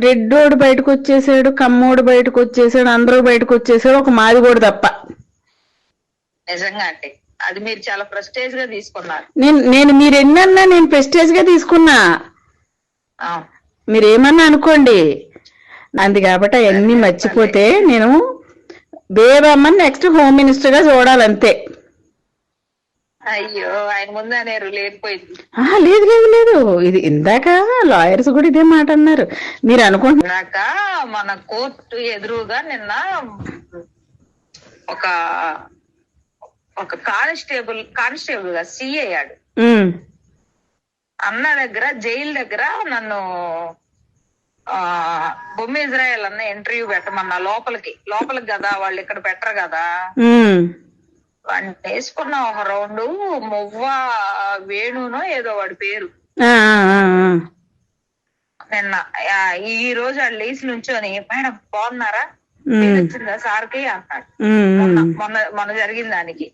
రెడ్డోడు బయటకు వచ్చేసాడు కమ్మోడు బయటకు వచ్చేసాడు అందరూ బయటకు వచ్చేసాడు ఒక మాదిగోడు తప్ప. నిజంగా అంటే అది మీరు చాలా ప్రెస్టేజ్గా తీసుకున్నారు. నేను నేను మీరు ఎన్నన్నా నేను ప్రెస్టేజ్గా తీసుకున్నా. మీరు ఏమన్నా అనుకోండి. అంది కాబట్టి అవన్నీ మర్చిపోతే నేను బేబమ్మని నెక్స్ట్ హోమ్ మినిస్టర్గా చూడాలంతే. అయ్యో ఆయన లేదు లేదు లేదు. ఇది ఇందాక లాయర్స్ కూడా ఇదే మాట అన్నారు. మీరు అనుకుంటున్నారు నాక మన కోర్టు ఎదురుగా నిన్న ఒక ఒక కానిస్టేబుల్ కానిస్టేబుల్గా సిఐ అయ్యాడు. అన్న దగ్గర జైలు దగ్గర నన్ను ఆ బొమ్మ ఇజ్రాయల్ అన్న ఇంటర్వ్యూ పెట్టమన్నా లోపలికి. లోపలికి కదా వాళ్ళు ఇక్కడ పెట్టరు కదా. వాడిని వేసుకున్న ఒక రౌండ్ మువ్వ వేణునో ఏదో వాడి పేరు. నిన్న ఈ రోజు వాళ్ళు లేచి నుంచొని మేడం బాగున్నారా? వచ్చిందా సార్కి? అన్నాడు మొన్న మొన్న జరిగిన దానికి.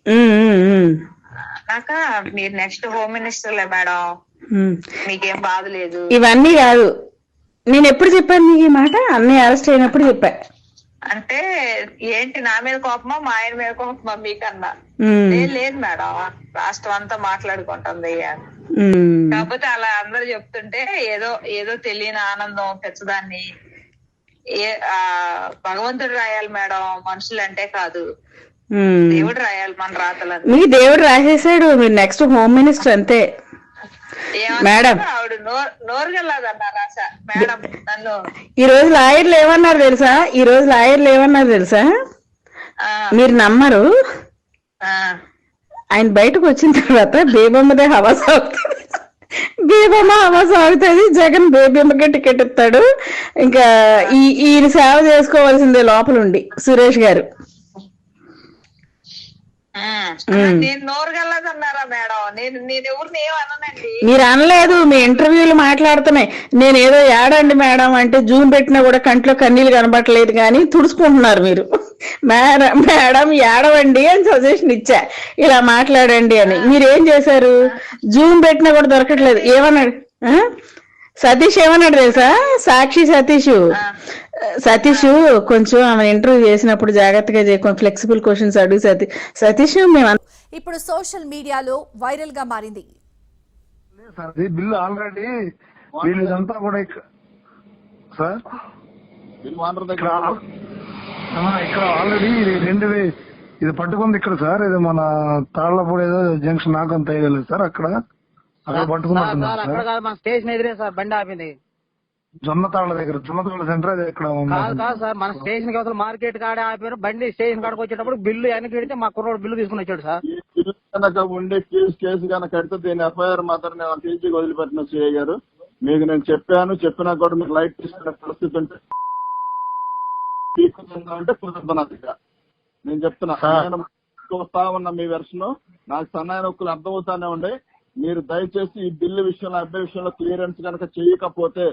నాక మీరు నెక్స్ట్ హోమ్ మినిస్టర్లే మేడం. మీకేం బాధ లేదు. ఇవన్నీ కాదు. నేను ఎప్పుడు చెప్పాను నీకు ఈ మాట? అన్నయ్య అరెస్ట్ అయినప్పుడు చెప్పా. అంటే ఏంటి నా మీద కోపమా? మా ఆయన మీద కోపమా? మీకన్నా. లేదు లేదు మేడం. రాష్ట్రం అంతా మాట్లాడుకుంటుంది కాకపోతే అలా అందరూ చెప్తుంటే ఏదో ఏదో తెలియని ఆనందం పెచ్చదాన్ని ఏ ఆ భగవంతుడు రాయాలి మేడం. మనుషులు అంటే కాదు. దేవుడు రాయాలి మన రాతలని మీ దేవుడు రాసేసాడు. మీరు నెక్స్ట్ హోమ్ మినిస్టర్ అంతే. మేడం. ఈ రోజు లాయర్లు ఏమన్నారు తెలుసా? ఈ రోజు లాయర్లు ఏమన్నారు తెలుసా? మీరు నమ్మరు. ఆ. ఆయన బయటకు వచ్చిన తర్వాత బేబమ్మదే హవా సాగుతుంది. బేబమ్మ హవా సాగుతుంది. జగన్ బేబమ్మకే టికెట్ ఇస్తాడు. ఇంకా ఈ ఈయన సేవ చేసుకోవాల్సిందే లోపల ఉండి సురేష్ గారు. నేను నోరుగల్లాదన్నారా మేడం? నేను నేను ఎవరిని ఏమన్నానండి మీరు అనలేదు మీ ఇంటర్వ్యూలు మాట్లాడుతున్నాయి. నేను ఏదో ఏడండి మేడం అంటే జూమ్ పెట్టినా కూడా కంట్లో కన్నీళ్ళు కనబట్టలేదు కానీ తుడుచుకుంటున్నారు మీరు. మేడం మేడం ఏడవండి అని సజెషన్ ఇచ్చా. ఇలా మాట్లాడండి అని. మీరు ఏం చేశారు? జూమ్ పెట్టినా కూడా దొరకట్లేదు. ఏమన్నాడు? సతీష్ ఏమన్నాడు తెలుసా? సాక్షి సతీష్. సతీష్ కొంచెం ఆమె ఇంటర్వ్యూ చేసినప్పుడు జాగ్రత్తగా చేయ. ఫ్లెక్సిబుల్ క్వశ్చన్స్ అడుగు సతీ. సతీష్ మేము ఇప్పుడు సోషల్ మీడియాలో వైరల్గా మారింది. లేదు సార్ ఇది బిల్లు ఆల్రెడీ వీళ్ళు ఇదంతా కూడా ఇక్కడ సార్ ఆ, ఇక్కడ ఆల్రెడీ ఇది రెండు వే- ఇది పట్టుకుంది ఇక్కడ సార్. ఇది మన తాళ్ళపూడి ఏదో జంక్షన్ నాకు అంత వేయగలేదు సార్. అక్కడ అక్కడ సార్ పట్టుకున్నట్టున్నారు అక్కడ సార్. కాదు మన స్టేషన్ ఎదురే సార్ బండి ఆపింది. జొన్న తాళ్ళ దగ్గర జొన్న తాళ్ళ సెంటర్ అది ఇక్కడ ఉంది. కాదు కాదు సార్ మన స్టేషన్కి అవతల మార్కెట్ కాడే ఆపారు. బండి స్టేషన్ కాడకు వచ్చేటప్పుడు బిల్లు వెనక్కి పెడితే మా కుర్రోడు బిల్లు తీసుకుని వచ్చాడు సార్. కనుక ఉండే కేసు కేసు కనుక కడితే దీని ఎఫ్ఐఆర్ మాత్రం నేను టీజీకి వదిలిపెట్టిన సిఐ గారు. మీకు నేను చెప్పాను చెప్పినా కూడా మీకు లైట్ తీసుకునే పరిస్థితి ఉంటే అంటే కుదరదు నా దగ్గర నేను చెప్తున్నా చూస్తా ఉన్న మీ వెర్షన్. నాకు సన్నాయి నొక్కులు అర్థమవుతానే ఉండే మీరు దయచేసి ఈ బిల్లు విషయంలో అబ్బాయి విషయంలో క్లియరెన్స్ కనుక చేయకపోతే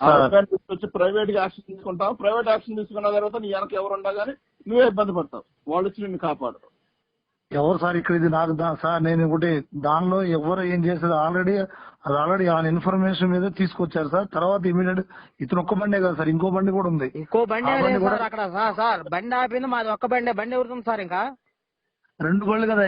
తీసుకొచ్చి ప్రైవేట్గా యాక్షన్ తీసుకుంటాం ప్రైవేట్ యాక్షన్ తీసుకున్న తర్వాత నీ వెనక ఎవరు ఉండగానే నువ్వే ఇబ్బంది పడతావు. వాళ్ళు వచ్చి నిన్ను కాపాడరు. ఎవరు సార్ ఇక్కడ ఇది నాకు దా- సార్ నేను ఒకటి దానిలో ఎవరు ఏం చేసేది ఆల్రెడీ అది ఆల్రెడీ ఆ ఇన్ఫర్మేషన్ మీద తీసుకొచ్చారు సార్. తర్వాత ఇమీడియట్ ఇతను ఒక్క బండే కదా సార్ ఇంకో బండి కూడా ఉంది. ఇంకో బండి అక్కడ. సార్ సార్ బండి ఆపింది మాది ఒక్క బండి. బండి ఎవరుతుంది సార్ ఇంకా? రెండు బళ్ళు కదా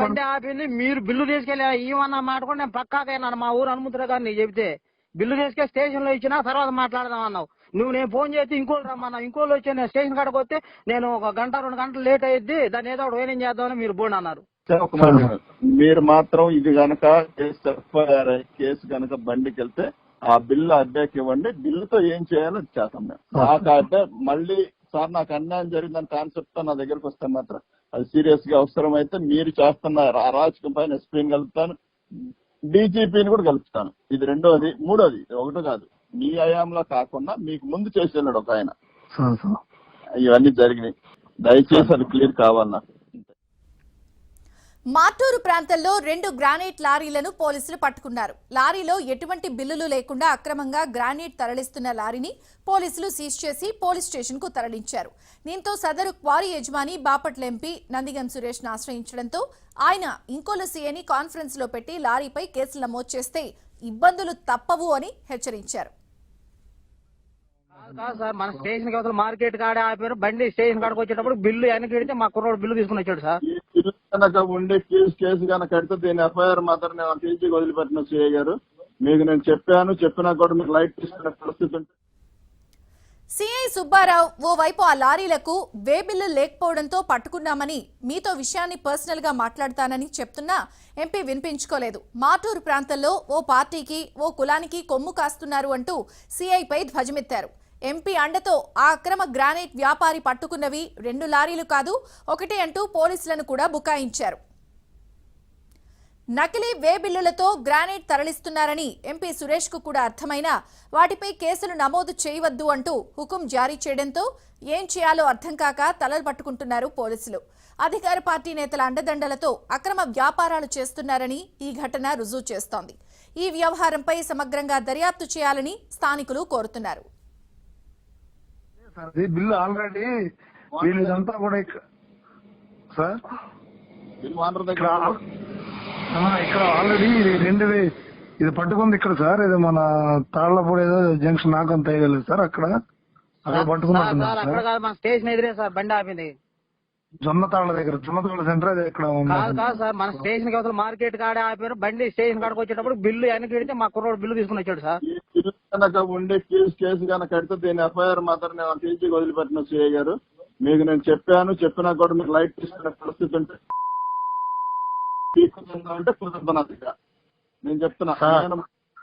బండి ఆపింది మీరు బిల్లు తీసుకెళ్ళి ఏమన్నా మాట కూడా నేను పక్కాకైనా మా ఊరు హనుమంతురా గారు నీకు చెబితే బిల్లు తీసుకెళ్ళి స్టేషన్లో ఇచ్చినా తర్వాత మాట్లాడదాం అన్నావు. నువ్వు నేను ఫోన్ చేస్తే ఇంకోళ్ళు రమ్మన్నా. ఇంకోళ్ళు వచ్చి నేను స్టేషన్ కాడకు వస్తే నేను ఒక గంట రెండు గంటలు లేట్ అయ్యిద్ది దాన్ని ఏదో ఒకటి వేరేం చేద్దామని మీరు బోండి అన్నారు. మీరు మాత్రం ఇది గనక కేసు ఎఫ్ఐఆర్ అయ్యి కేసు గనక బండికి వెళ్తే ఆ బిల్లు అబ్బాయికి ఇవ్వండి. బిల్లుతో ఏం చేయాలో అది చేస్తాం మేము. నాకు మళ్ళీ సార్ నాకు అన్యాయం జరిగిందని కాన్సెప్ట్తో నా దగ్గరకు వస్తే మాత్రం. అది సీరియస్గా అవసరం అయితే మీరు చేస్తున్న అరాచకం పైన ఎస్పీని కలుపుతాను. డీజీపీని కూడా కలుపుతాను. ఇది రెండోది. మూడోది. ఒకటి కాదు. మీ హయాంలో కాకుండా మీకు ముందు చేసి వెళ్ళాడు ఒక ఆయన. ఇవన్నీ జరిగినాయి. దయచేసి అది క్లియర్ కావాలి నాకు. మాటూరు ప్రాంతంలో రెండు గ్రానైట్ లారీలను పోలీసులు పట్టుకున్నారు. లారీలో ఎటువంటి బిల్లులు లేకుండా అక్రమంగా గ్రానైట్ తరలిస్తున్న లారీని పోలీసులు సీజ్ చేసి పోలీస్ స్టేషన్కు తరలించారు. దీంతో సదరు క్వారీ యజమాని బాపట్ల ఎంపీ నందిగం సురేష్ ఆశ్రయించడంతో ఆయన ఇంకోలు సీఐని కాన్ఫరెన్స్లో పెట్టి లారీపై కేసులు నమోదు చేస్తే ఇబ్బందులు తప్పవు అని హెచ్చరించారు. కాదు సార్ మన స్టేషన్కి అవతల మార్కెట్ కాడే ఆపారు బండి స్టేషన్ కాడకు వచ్చేటప్పుడు బిల్లు వెనక్కి మా కుర్రోడు బిల్లు తీసుకుని వచ్చాడు సార్. కనుక ఉండి కేసు కేసు కనుక కడితే దీని ఎఫ్ఐఆర్ మాత్రం నేను టీసీకి వదిలిపెట్టిన సిఐ గారు. మీకు నేను చెప్పాను చెప్పినా కూడా మీకు లైట్ తీసుకునే పరిస్థితి ఉంటే. సిఐ సుబ్బారావు ఓవైపు ఆ లారీలకు వే బిల్లు లేకపోవడంతో పట్టుకున్నామని మీతో విషయాన్ని పర్సనల్గా మాట్లాడతానని చెప్తున్నా ఎంపీ వినిపించుకోలేదు. మాటూరు ప్రాంతంలో ఓ పార్టీకి ఓ కులానికి కొమ్ము కాస్తున్నారు అంటూ సిఐపై ధ్వజమెత్తారు. ఎంపీ అండతో ఆ అక్రమ గ్రానైట్ వ్యాపారి పట్టుకున్నవి రెండు లారీలు కాదు ఒకటి అంటూ పోలీసులను కూడా బుకాయించారు. నకిలీ వే బిల్లులతో గ్రానైట్ తరలిస్తున్నారని ఎంపీ సురేష్కు కూడా అర్థమైనా వాటిపై కేసులు నమోదు చేయవద్దు అంటూ హుకుం జారీ చేయడంతో ఏం చేయాలో అర్థం కాక తలలు పట్టుకుంటున్నారు పోలీసులు. అధికార పార్టీ నేతల అండదండలతో అక్రమ వ్యాపారాలు చేస్తున్నారని ఈ ఘటన రుజువు చేస్తోంది. ఈ వ్యవహారంపై సమగ్రంగా దర్యాప్తు చేయాలని స్థానికులు కోరుతున్నారు. ఇది బిల్లు ఆల్రెడీ వీళ్ళు ఇదంతా కూడా సార్? ఇక్కడ ఆల్రెడీ ఇది రెండు ఇది పట్టుకుంది ఇక్కడ సార్ ఇది మన తాళ్ళపూడి ఏదో జంక్షన్ నాకు అంత వేయగలదు సార్ అక్కడ. అక్కడ మన స్టేషన్ ఎదురే సార్ బండి ఆపింది. జొన్న తాళ్ళ దగ్గర జొన్న తాళ్ళ సెంటర్ అది ఇక్కడ ఉంది? కాదు సార్ మన స్టేషన్కి అవతల మార్కెట్ కాడే ఆపారు బండి స్టేషన్ కాడికి వచ్చేటప్పుడు బిల్లు వెనక్కి మా కుర్రోడు బిల్లు తీసుకుని వచ్చాడు సార్. కనుక ఉండి కేసు కేసు కనుక కడితే దీని ఎఫ్ఐఆర్ మాత్రం నేను టీసీకి వదిలిపెట్టిన సిఐ గారు. మీకు నేను చెప్పాను చెప్పినా కూడా మీకు లైట్ తీసుకునే పరిస్థితి ఉంటే అంటే కుదరదు నేను చెప్తున్నా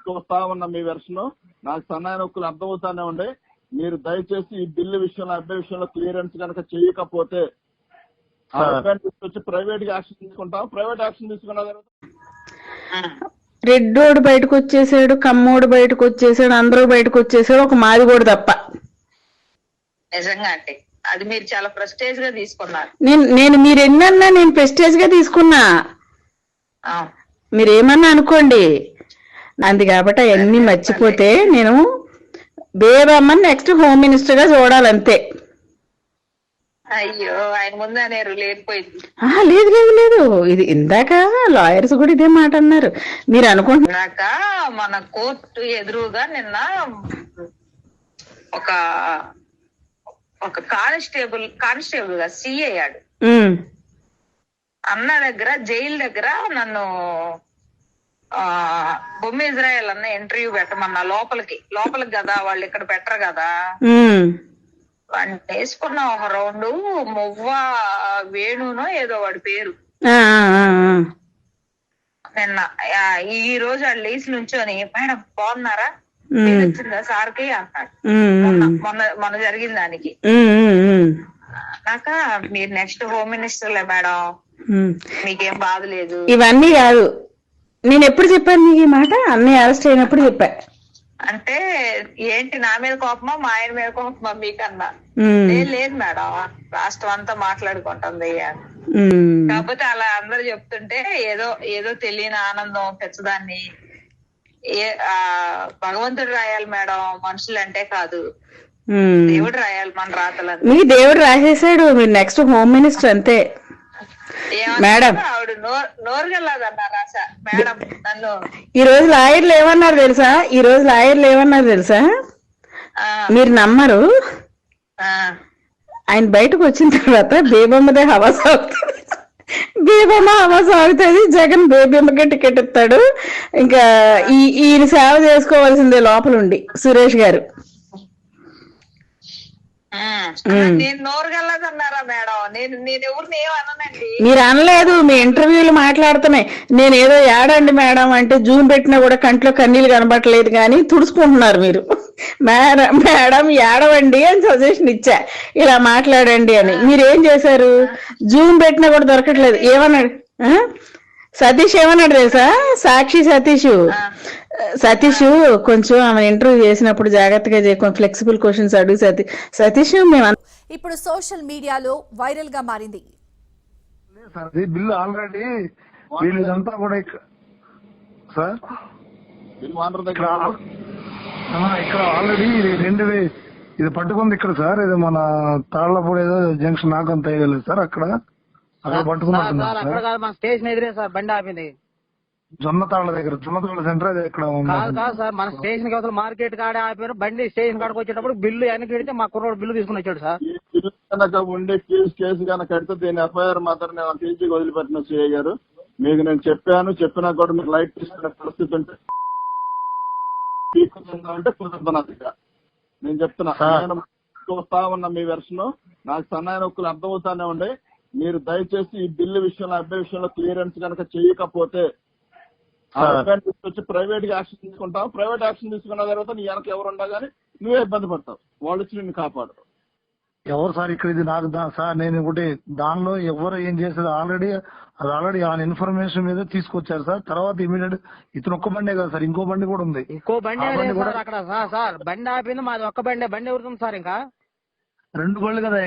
చూస్తా ఉన్న మీ వెర్షన్. నాకు సన్నాయి నొక్కులు అర్థమవుతానే ఉండే మీరు దయచేసి ఈ బిల్లు విషయంలో అబ్బాయి విషయంలో క్లియరెన్స్ కనుక చేయకపోతే తీసుకొచ్చి ప్రైవేట్గా యాక్షన్ తీసుకుంటాం ప్రైవేట్ యాక్షన్ తీసుకున్న తర్వాత రెడ్డోడు బయటకు వచ్చేసాడు కమ్మోడు బయటకు వచ్చేసాడు అందరూ బయటకు వచ్చేసాడు ఒక మాదిగోడు తప్ప. నిజంగా అంటే అది మీరు చాలా ప్రెస్టేజ్గా తీసుకున్నారు. నేను నేను మీరు ఎన్నన్నా నేను ప్రెస్టేజ్గా తీసుకున్నా. మీరు ఏమన్నా అనుకోండి. అంది కాబట్టి అవన్నీ మర్చిపోతే నేను బేబమ్మని నెక్స్ట్ హోమ్ మినిస్టర్గా చూడాలంతే. అయ్యో ఆయన ముందు అనేరు లేకపోయింది లేదు లేదు లేదు. ఇది ఇందాక లాయర్స్ కూడా ఇదే మాట అన్నారు. మీరు అనుకుంటున్నారు నాక మన కోర్టు ఎదురుగా నిన్న ఒక ఒక కానిస్టేబుల్ కానిస్టేబుల్గా సిఐ అయ్యాడు. అన్న దగ్గర జైలు దగ్గర నన్ను ఆ బొమ్మ ఇజ్రాయల్ అన్న ఇంటర్వ్యూ పెట్టమన్నా లోపలికి. లోపలికి కదా వాళ్ళు ఇక్కడ పెట్టరు కదా. వాడిని వేసుకున్న ఒక రౌండ్ మువ్వ వేణునో ఏదో వాడి పేరు. నిన్న ఈ రోజు వాళ్ళు లేచి నుంచొని మేడం బాగున్నారా? వచ్చిందా సార్కి అన్నాడు మొన్న మొన్న జరిగిన దానికి. నాక మీరు నెక్స్ట్ హోమ్ మినిస్టర్లే మేడం. మీకేం బాధ లేదు. ఇవన్నీ కాదు. నేను ఎప్పుడు చెప్పాను నీకు ఈ మాట? అన్నయ్య అరెస్ట్ అయినప్పుడు చెప్పా. అంటే ఏంటి నా మీద కోపమా? మా ఆయన మీద కోపమా? మీకన్నా. లేదు లేదు మేడం. రాష్ట్రం అంతా మాట్లాడుకుంటుంది కాకపోతే అలా అందరు చెప్తుంటే ఏదో ఏదో తెలియని ఆనందం పెచ్చదాన్ని. ఏ భగవంతుడు రాయాలి మేడం. మనుషులు అంటే కాదు. దేవుడు రాయాలి మన రాతలని మీకు దేవుడు రాసేసాడు మీరు నెక్స్ట్ హోమ్ మినిస్టర్ అంతే. మేడం. ఈ రోజు లాయర్లు ఏమన్నారు తెలుసా? ఈ రోజు లాయర్లు ఏమన్నారు తెలుసా? మీరు నమ్మరు. ఆయన బయటకు వచ్చిన తర్వాత బేబమ్మదే హవా సాగుతుంది. బేబమ్మ హవా సాగుతుంది. జగన్ బేబమ్మకే టికెట్ ఇస్తాడు. ఇంకా ఈ ఈయన సేవ చేసుకోవాల్సిందే లోపల ఉండి సురేష్ గారు. నేను నోరుగల్లదన్నారా మేడం? నేను నేను ఎవరిని ఏమన్నానండి మీరు అనలేదు మీ ఇంటర్వ్యూలు మాట్లాడుతున్నాయి. నేను ఏదో ఏడండి మేడం అంటే జూమ్ పెట్టినా కూడా కంట్లో కన్నీళ్ళు కనబట్టలేదు కానీ తుడుచుకుంటున్నారు మీరు. మేడం మేడం ఏడవండి అని సజెషన్ ఇచ్చా. ఇలా మాట్లాడండి అని. మీరు ఏం చేశారు? జూమ్ పెట్టినా కూడా దొరకట్లేదు. ఏమన్నాడు? సతీష్ ఏమన్నాడు తెలుసా? సాక్షి సతీష్. సతీష్ కొంచెం ఆమె ఇంటర్వ్యూ చేసినప్పుడు జాగ్రత్తగా చేయ ఫ్లెక్సిబుల్ క్వశ్చన్స్ అడుగు సతీష్ సతీష్ మేము ఇప్పుడు సోషల్ మీడియాలో వైరల్గా మారింది. లేదు సార్ ఇది బిల్లు ఆల్రెడీ వీళ్ళు ఇదంతా కూడా సార్? ఇక్కడ ఆల్రెడీ ఇది రెండు వే- ఇది పట్టుకుంది ఇక్కడ సార్ ఇది మన తాళ్ళపూడి ఏదో జంక్షన్ నాకు అంత సార్ అక్కడ. అక్కడ మన స్టేషన్ ఎదురే సార్ బండి ఆపింది. జొన్న తాళ్ళ దగ్గర జొన్న తాళ్ళ సెంటర్ అది ఇక్కడ ఉంది. కాదు కాదు సార్ మన స్టేషన్కి అవతల మార్కెట్ కాడే ఆపారు. బండి స్టేషన్ కాడికి వచ్చేటప్పుడు బిల్లు వెనక్కి పెడితే మా కుర్రోడు బిల్లు తీసుకుని వచ్చాడు సార్. కనుక ఉండి కేసు కేసు కనుక కడితే దీని ఎఫ్ఐఆర్ మాత్రం నేను కేజీకి వదిలిపెట్టిన సిఐ గారు. మీకు నేను చెప్పాను చెప్పినా కూడా మీరు లైట్ తీసుకునే పరిస్థితి ఉంటే అంటే కుదరదు నా దగ్గర నేను చెప్తున్నా చూస్తా ఉన్న మీ వెర్షన్. నాకు సన్నాయి నొక్కులు అర్థమవుతానే ఉండే. మీరు దయచేసి ఈ బిల్లు విషయంలో అబ్బాయి విషయంలో క్లియరెన్స్ కనుక చేయకపోతే తీసుకొచ్చి ప్రైవేట్గా యాక్షన్ తీసుకుంటావు. ప్రైవేట్ యాక్షన్ తీసుకున్న తర్వాత నీ వెనక ఎవరు ఉండగా కానీ నువ్వే ఇబ్బంది పడతావు. వాళ్ళు వచ్చి నిన్ను కాపాడరు. ఎవరు సార్ ఇక్కడ ఇది నాకు దా- సార్ నేను ఒకటి దానిలో ఎవరు ఏం చేసేది ఆల్రెడీ అది ఆల్రెడీ ఆ ఇన్ఫర్మేషన్ మీద తీసుకొచ్చారు సార్. తర్వాత ఇమీడియట్ ఇతను ఒక్క బండే కదా సార్ ఇంకో బండి కూడా ఉంది. ఇంకో బండి అక్కడ. సార్ సార్ బండి ఆపింది మాది ఒక్క బండి. బండి ఎవరుతుంది సార్ ఇంకా? రెండు బళ్ళు కదా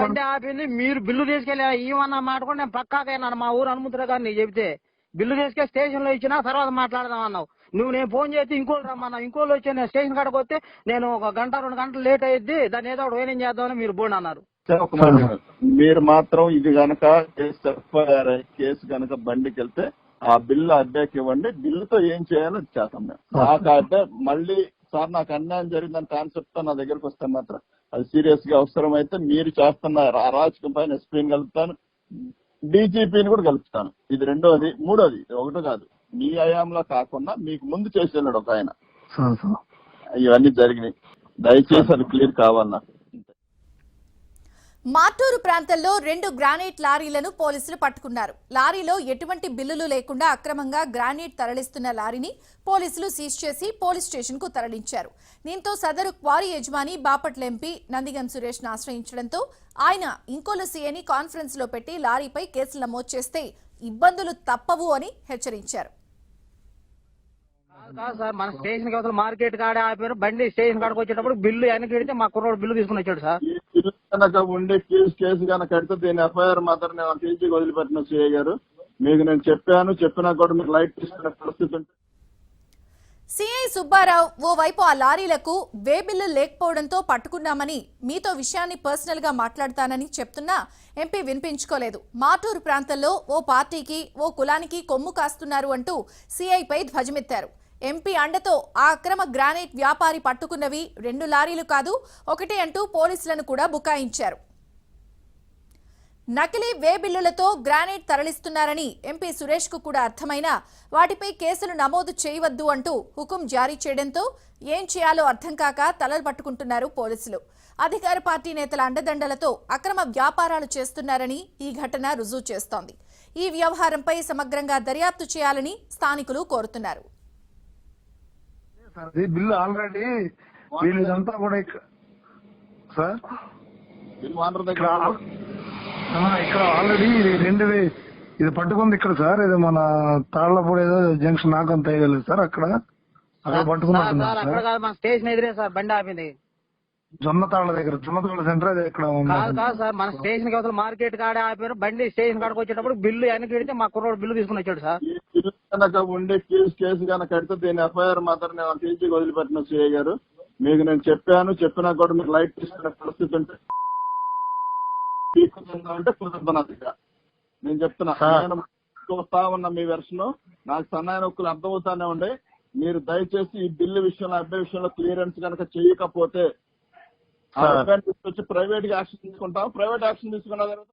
బండి ఆపింది మీరు బిల్లు తీసుకెళ్ళి ఏమన్నా మాట కూడా నేను పక్కాగా విన్నాను మా ఊరు హనుమంతుడు గారు నీకు చెబితే బిల్లు తీసుకెళ్ళి స్టేషన్లో ఇచ్చినా తర్వాత మాట్లాడదాం అన్నావు. నువ్వు నేను ఫోన్ చేస్తే ఇంకోళ్ళు రమ్మన్నావు ఇంకోళ్ళు వచ్చి నేను స్టేషన్ కాడికి వస్తే నేను ఒక గంట రెండు గంటలు లేట్ అయ్యిద్ది దాన్ని ఏదో ఒకటి వేరేం చేద్దామని మీరు బోన్ అన్నారు. మీరు మాత్రం ఇది గనక కేసు ఎఫ్ఐఆర్ కేసు గనక బండికి వెళ్తే ఆ బిల్లు అడ్డాకి ఇవ్వండి. బిల్లుతో ఏం చేయాలో చేస్తాం మేము. నాకు అడ్డే మళ్ళీ సార్ నాకు అన్యాయం జరిగిందని కాన్సెప్ట్తో నా దగ్గరకు వస్తే మాత్రం. అది సీరియస్గా అవసరం అయితే మీరు చేస్తున్న అరాచకం పైన ఎస్పీని కలుపుతాను. డీజీపీని కూడా కలుపుతాను. ఇది రెండోది. మూడోది ఒకటి కాదు. మీ హయాంలో కాకుండా మీకు ముందు చేసి వెళ్ళాడు ఒక ఆయన. ఇవన్నీ జరిగినాయి. దయచేసి అది క్లియర్ కావాలి నాకు మాటూరు ప్రాంతంలో రెండు గ్రానైట్ లారీలను పోలీసులు పట్టుకున్నారు. లారీలో ఎటువంటి బిల్లులు లేకుండా అక్రమంగా గ్రానైట్ తరలిస్తున్న లారీని పోలీసులు సీజ్ చేసి పోలీస్ స్టేషన్కు తరలించారు. దీంతో సదరు క్వారీ యజమాని బాపట్ల ఎంపీ నందిగం సురేష్ ఆశ్రయించడంతో ఆయన ఇంకోలు సీఏని కాన్ఫరెన్స్లో పెట్టి లారీపై కేసులు నమోదు చేస్తే ఇబ్బందులు తప్పవు అని హెచ్చరించారు. కాదు, సార్ మన స్టేషన్ అవతల మార్కెట్ ఆపారు బండి స్టేషన్ కాడకు వచ్చేటప్పుడు బిల్లు వెనక్కి మా కుర్రోడు బిల్లు తీసుకుని వచ్చాడు సార్. ఈ కనుక ఉండి కేసు కేసు కనుక కడితే దీని ఎఫ్ఐఆర్ మాత్రం నేను టీజీకి వదిలిపెట్టిన సిఐ గారు. మీకు నేను చెప్పాను చెప్పినా కూడా మీరు లైట్ తీసుకునే పరిస్థితి ఉంటుంది సిఐ సుబ్బారావు ఓవైపు ఆ లారీలకు వేబిల్లు లేకపోవడంతో పట్టుకున్నామని మీతో విషయాన్ని పర్సనల్గా మాట్లాడతానని చెప్తున్నా ఎంపీ వినిపించుకోలేదు. మాటూరు ప్రాంతంలో ఓ పార్టీకి ఓ కులానికి కొమ్ము కాస్తున్నారు అంటూ సిఐపై ధ్వజమెత్తారు. ఎంపీ అండతో ఆ అక్రమ గ్రానైట్ వ్యాపారి పట్టుకున్నవి రెండు లారీలు కాదు ఒకటి అంటూ పోలీసులను కూడా బుకాయించారు. నకిలీ వే బిల్లులతో గ్రానైట్ తరలిస్తున్నారని ఎంపీ సురేష్కు కూడా అర్థమైనా వాటిపై కేసులు నమోదు చేయవద్దు అంటూ హుకుం జారీ చేయడంతో ఏం చేయాలో అర్థం కాక తలలు పట్టుకుంటున్నారు పోలీసులు. అధికార పార్టీ నేతల అండదండలతో అక్రమ వ్యాపారాలు చేస్తున్నారని ఈ ఘటన రుజువు చేస్తోంది. ఈ వ్యవహారంపై సమగ్రంగా దర్యాప్తు చేయాలని స్థానికులు కోరుతున్నారు. సార్. ఇది బిల్లు ఆల్రెడీ వీళ్ళు ఇదంతా కూడా ఇక్కడ సార్? ఇక్కడ దగ్గర ఆ, ఇక్కడ ఆల్రెడీ ఇది రెండు ఇది పట్టుకుంది ఇక్కడ సార్ ఇది మన తాళ్ళపూడి ఏదో జంక్షన్ నాకు అంత వేయగలేదు సార్ అక్కడ. అక్కడ మన స్టేషన్ ఎదురే సార్ బండి ఆపింది. జొన్న తాళ్ళ దగ్గర జొన్న తాళ్ళ సెంటర్ అది ఇక్కడ ఉంది. కాదు కాదు సార్ మన స్టేషన్కి అవతల మార్కెట్ కాడే ఆపారు బండి స్టేషన్ కాడికి వచ్చేటప్పుడు బిల్లు వెనక్కి మా కుర్రోడు బిల్లు తీసుకుని వచ్చాడు సార్. ఈ బిల్లు కనుక ఉండి కేసు కేసు కనుక కడితే దీని ఎఫ్ఐఆర్ మాత్రం నేను కేజీకి వదిలిపెట్టిన సిఐ గారు. మీకు నేను చెప్పాను చెప్పినా కూడా మీరు లైట్ తీసుకునే పరిస్థితి ఉంటే అంటే కుదరదు నేను చెప్తున్నా చూస్తా ఉన్న మీ వెర్షన్. నాకు సన్నాయి నొక్కులు అర్థమవుతానే ఉండే. మీరు దయచేసి ఈ బిల్లు విషయంలో అబ్బాయి విషయంలో క్లియరెన్స్ కనుక చేయకపోతే తీసుకొచ్చి ప్రైవేట్గా యాక్షన్ తీసుకుంటాం. ప్రైవేట్ యాక్షన్ తీసుకున్న తర్వాత